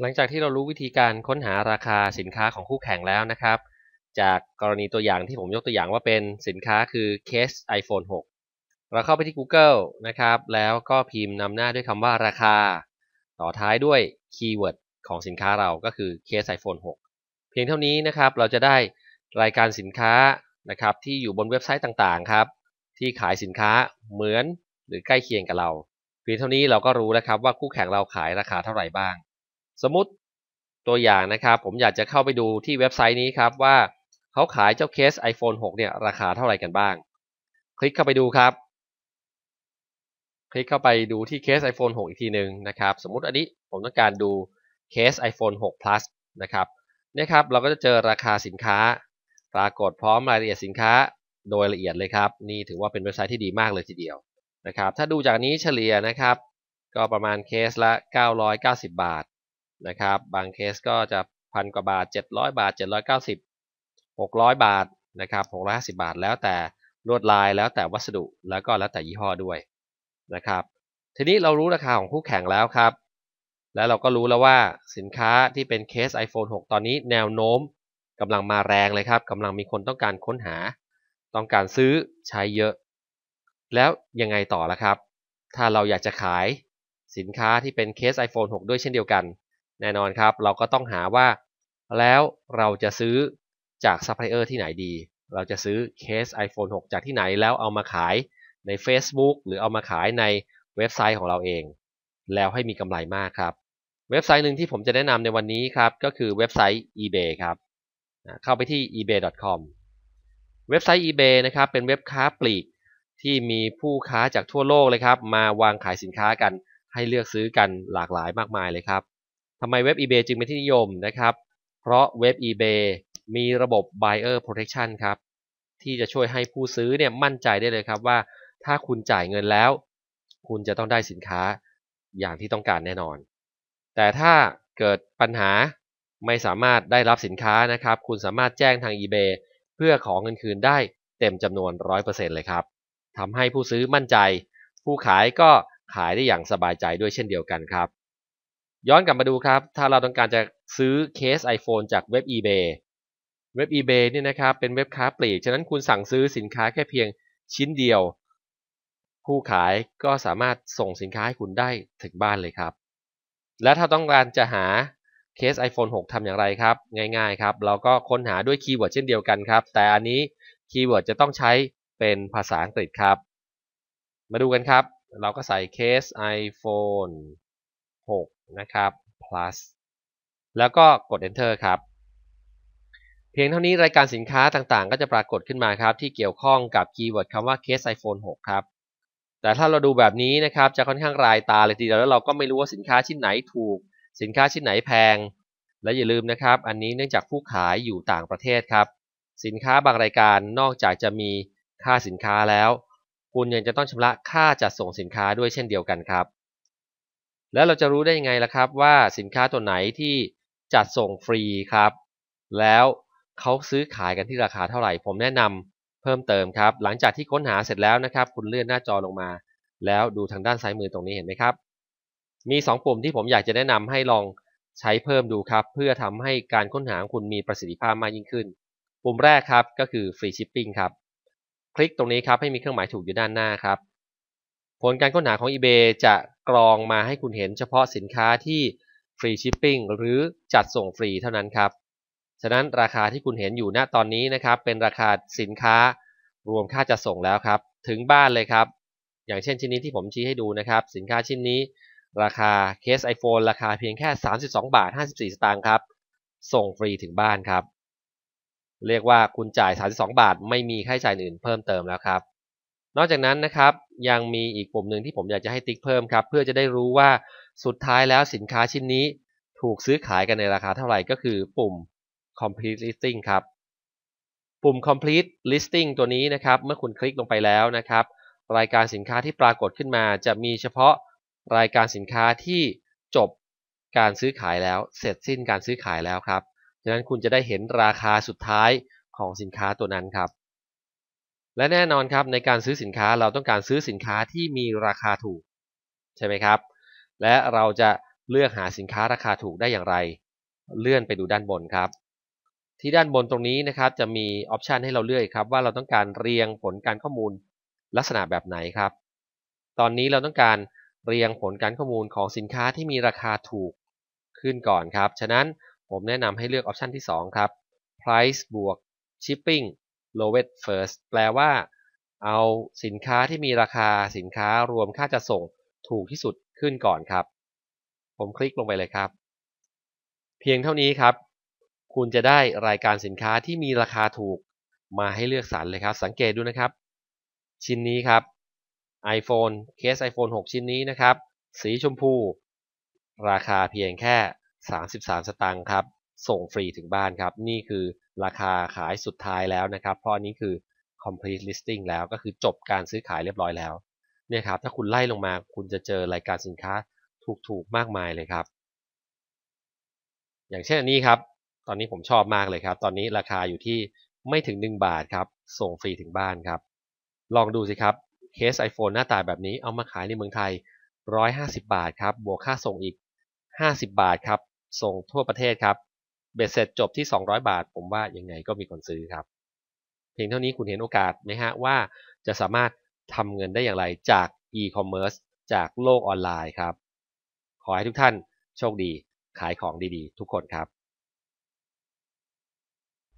หลังจากที่เรารู้วิธีการค้นหาราคาสินค้าของคู่แข่งแล้วนะครับ จากกรณีตัวอย่างที่ผมยกตัวอย่างว่าเป็นสินค้าคือเคส iPhone 6 เราเข้าไปที่ Google นะครับ แล้วก็พิมพ์นำหน้าด้วยคำว่าราคา ต่อท้ายด้วยคีย์เวิร์ดของสินค้าเราก็คือเคส iPhone 6 เพียงเท่านี้นะครับ เราจะได้รายการสินค้านะครับที่อยู่บนเว็บไซต์ต่างๆครับ ที่ขายสินค้าเหมือนหรือใกล้เคียงกับเรา เพียงเท่านี้เราก็รู้แล้วครับว่าคู่แข่งเราขายราคาเท่าไหร่บ้าง สมมติตัวอย่างนะครับผมอยากจะเข้าไปดูที่เว็บไซต์นี้ครับว่าเขาขายเจ้าเคส iPhone 6 เนี่ยราคาเท่าไหร่กันบ้าง คลิกเข้าไปดูครับ คลิกเข้าไปดูที่เคส iPhone 6 อีกทีหนึ่งนะครับ สมมุติอันนี้ผมต้องการดูเคส iPhone 6 plus นะครับนี่ครับเราก็จะเจอราคาสินค้า ปรากฏพร้อมรายละเอียดสินค้าโดยละเอียดเลยครับ นี่ถือว่าเป็นเว็บไซต์ที่ดีมากเลยทีเดียวนะครับ ถ้าดูจากนี้เฉลี่ยนะครับ ก็ประมาณเคสละ 990 บาท นะครับ บางเคสก็จะพันกว่าบาท 700 บาท 790 600 บาทนะครับ650 บาท แล้วแต่ลวดลายแล้วแต่วัสดุแล้วก็แล้วแต่ยี่ห้อด้วยนะครับ ทีนี้เรารู้ราคาของคู่แข่งแล้วครับ แล้วเราก็รู้แล้วว่าสินค้าที่เป็นเคส iPhone 6 ตอนนี้แนวโน้มกำลังมาแรงเลยครับกำลังมีคนต้องการค้นหา ต้องการซื้อใช้เยอะ แล้วยังไงต่อละครับ ถ้าเราอยากจะขายสินค้าที่เป็นเคส iPhone 6 ด้วยเช่นเดียวกัน แน่นอนครับ เราก็ต้องหาว่าแล้วเราจะซื้อจากซัพพลายเออร์ที่ไหนดี เราจะซื้อเคส iPhone 6 จากที่ไหนแล้วเอามาขายใน Facebook หรือเอามาขายในเว็บไซต์ของเราเอง แล้วให้มีกำไรมากครับ เว็บไซต์หนึ่งที่ผมจะแนะนำในวันนี้ครับ ก็คือเว็บไซต์ eBay ครับเข้าไปที่ ebay.com เว็บไซต์ eBay นะครับเป็นเว็บค้าปลีกที่มีผู้ค้าจากทั่วโลกเลยครับ มาวางขายสินค้ากันให้เลือกซื้อกันหลากหลายมากมายเลยครับ ทำไมเว็บ eBay จึงเป็นที่นิยมนะครับ เพราะเว็บ eBay มีระบบ buyer protection ครับ ที่จะช่วยให้ผู้ซื้อเนี่ยมั่นใจได้เลยครับว่าถ้าคุณจ่ายเงินแล้ว คุณจะต้องได้สินค้าอย่างที่ต้องการแน่นอน แต่ถ้าเกิดปัญหาไม่สามารถได้รับสินค้านะครับ คุณสามารถแจ้งทาง eBay เพื่อขอเงินคืนได้เต็มจำนวน 100%เลยครับทำให้ผู้ซื้อมั่นใจ ผู้ขายก็ขายได้อย่างสบายใจด้วยเช่นเดียวกันครับ ย้อนกลับมาดูครับ ถ้าเราต้องการจะซื้อเคส iPhone จากเว็บ eBay เว็บ eBay นี่นะครับเป็นเว็บค้าปลีก ฉะนั้นคุณสั่งซื้อสินค้าแค่เพียงชิ้นเดียว ผู้ขายก็สามารถส่งสินค้าให้คุณได้ถึงบ้านเลยครับ และถ้าต้องการจะหาเคส iPhone 6 ทำอย่างไรครับ ง่ายๆครับ เราก็ค้นหาด้วยคีย์เวิร์ดเช่นเดียวกันครับ แต่อันนี้คีย์เวิร์ดจะต้องใช้เป็นภาษาอังกฤษครับ มาดูกันครับ เราก็ใส่เคส iPhone 6 นะครับ plus แล้วก็กด enter ครับ เพียงเท่านี้รายการสินค้าต่างๆ ก็จะปรากฏขึ้นมาครับ ที่เกี่ยวข้องกับคีย์เวิร์ดคำว่า case iPhone 6 ครับ แต่ถ้าเราดูแบบนี้นะครับจะค่อนข้างรายตาเลยทีเดียวแล้วเราก็ไม่รู้ว่าสินค้าชิ้นไหนถูก สินค้าชิ้นไหนแพง และอย่าลืมนะครับ อันนี้เนื่องจากผู้ขายอยู่ต่างประเทศครับ สินค้าบางรายการนอกจากจะมีค่าสินค้าแล้ว คุณยังจะต้องชำระค่าจัดส่งสินค้าด้วยเช่นเดียวกันครับ แล้วเราจะรู้ได้ยังไงล่ะครับว่าสินค้าตัวไหนที่จัดส่งฟรีครับ แล้วเขาซื้อขายกันที่ราคาเท่าไหร่ ผมแนะนำเพิ่มเติมครับ หลังจากที่ค้นหาเสร็จแล้วนะครับ คุณเลื่อนหน้าจอลงมา แล้วดูทางด้านซ้ายมือตรงนี้เห็นไหมครับ มี 2 ปุ่มที่ผมอยากจะแนะนำให้ลองใช้เพิ่มดูครับ เพื่อทำให้การค้นหาของคุณมีประสิทธิภาพมากยิ่งขึ้น ปุ่มแรกครับก็คือ Free Shipping ครับ คลิกตรงนี้ครับให้มีเครื่องหมายถูกอยู่ด้านหน้าครับ ผลการค้นหาของ eBay จะ กรองมาให้คุณเห็นเฉพาะสินค้าที่ฟรีชิปปิ้งหรือจัดส่งฟรีเท่านั้นครับ ฉะนั้นราคาที่คุณเห็นอยู่ณตอนนี้นะครับเป็นราคาสินค้ารวมค่าจัดส่งแล้วครับ ถึงบ้านเลยครับ อย่างเช่นชิ้นนี้ที่ผมชี้ให้ดูนะครับ สินค้าชิ้นนี้ ราคาเคส iPhone ราคาเพียงแค่ 32 บาท 54 สตางค์ครับ ส่งฟรีถึงบ้านครับ เรียกว่าคุณจ่าย 32 บาท ไม่มีค่าใช้จ่ายอื่นเพิ่มเติมแล้วครับ นอกจากนั้นนะครับยังมีอีกปุ่มหนึ่งที่ผมอยากจะให้ติ๊กเพิ่มครับเพื่อจะได้รู้ว่าสุดท้ายแล้วสินค้าชิ้นนี้ถูกซื้อขายกันในราคาเท่าไหร่ก็คือปุ่ม complete listing ครับ ปุ่ม complete listing ตัวนี้นะครับเมื่อคุณคลิกลงไปแล้วนะครับ รายการสินค้าที่ปรากฏขึ้นมา จะมีเฉพาะรายการสินค้าที่จบการซื้อขายแล้วเสร็จสิ้นการซื้อขายแล้วครับดังนั้นคุณจะได้เห็นราคาสุดท้ายของสินค้าตัวนั้นครับ และแน่นอนครับในการซื้อสินค้าเราต้องการซื้อสินค้าที่มีราคาถูก ใช่ไหมครับ และเราจะเลือกหาสินค้าราคาถูกได้อย่างไร เลื่อนไปดูด้านบนครับ ที่ด้านบนตรงนี้นะครับจะมีออปชันให้เราเลือกครับว่าเราต้องการเรียงผลการข้อมูลลักษณะแบบไหนครับ ตอนนี้เราต้องการเรียงผลการข้อมูลของสินค้าที่มีราคาถูกขึ้นก่อนครับ ฉะนั้นผมแนะนำให้เลือกออปชันที่ 2 ครับ price บวก shipping lowest first แปลว่า เอาสินค้าที่มีราคาสินค้ารวมค่าจะส่งถูกที่สุดขึ้นก่อนครับ ผมคลิกลงไปเลยครับ เพียงเท่านี้ครับ คุณจะได้รายการสินค้าที่มีราคาถูกมาให้เลือกสรรเลยครับ สังเกตดูนะครับ ชิ้นนี้ครับ iPhone เคส iPhone 6 ชิ้นนี้นะครับ สีชมพู ราคาเพียงแค่ 33 สตางค์ครับ ส่งฟรีถึงบ้านครับ นี่คือราคาขายสุดท้ายแล้วนะครับเพราะอันนี้คือ complete listing แล้วก็คือจบการซื้อขายเรียบร้อยแล้วเนี่ยครับถ้าคุณไล่ลงมาคุณจะเจอรายการสินค้าถูกๆมากมายเลยครับ อย่างเช่นอันนี้ครับ ตอนนี้ผมชอบมากเลยครับ ตอนนี้ราคาอยู่ที่ไม่ถึง 1 บาทครับ ส่งฟรีถึงบ้านครับ ลองดูสิครับเคส iPhone หน้าตาแบบนี้เอามาขายในเมืองไทย 150 บาทครับ บวกค่าส่งอีก 50 บาทครับ ส่งทั่วประเทศครับ เบ็ดเสร็จจบที่ 200 บาท ผมว่ายังไงก็มีคนซื้อครับ เพียงเท่านี้คุณเห็นโอกาสไหมฮะว่าจะสามารถทำเงินได้อย่างไรจาก e-commerce จากโลกออนไลน์ครับ ขอให้ทุกท่านโชคดี ขายของดีๆ ทุกคนครับ